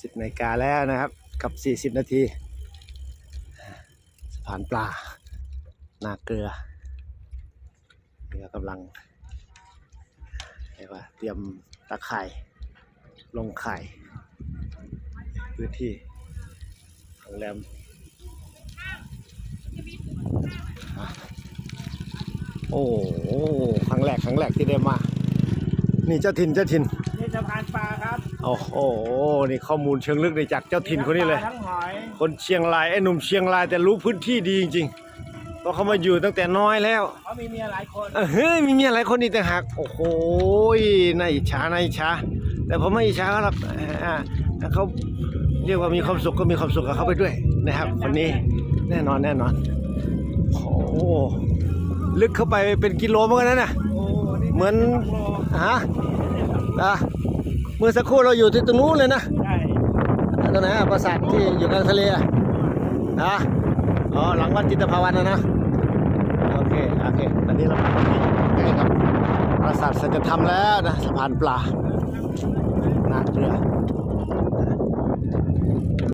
สิบนาฬิกาแล้วนะครับ กับสี่สิบนาทีสะพานปลา นาเกลือนี่ก็กำลังเรียกว่าเตรียมตะไคร่ลงไข่พื้นที่โรงแรมโอ้หครั้งแรกครั้งแรกที่ได้มา นี่เจ้าถิ่นเจ้าถิ่นนี่สะพานปลาครับ โอ้โห นี่ข้อมูลเชิงลึกในจากเจ้าถิ่นคนนี้เลย ทั้งหอยคนเชียงรายไอ้หนุ่มเชียงรายแต่รู้พื้นที่ดีจริงๆเพราะเขามาอยู่ตั้งแต่น้อยแล้วเขามีเมียหลายคนเออเฮ้ยมีเมียหลายคนอีกต่างหากโอ้โหน่าอิจฉาน่าอิจฉาแต่ผมไม่อิจฉาเขาหรอกอ่าเขาเรียกว่ามีความสุขก็มีความสุขกับเขาไปด้วยนะครับคนนี้แน่นอนแน่นอนโอ้โหลึกเข้าไปเป็นกิโลเหมือนกันนะน่ะ โอ้นี่เหมือน ฮะอะ เมื่อสักครู่เราอยู่ที่ตรงนู้นเลยนะใช่ตรงไหนอะปราสาทที่อยู่กลางทะเลอะอะอ๋อหลังวัดจิตรภาวันนะนะโอเคโอเคตอนนี้เรามาที่ใกล้กับปราสาทสัจธรรมแล้วนะสะพานปลานาเกลือ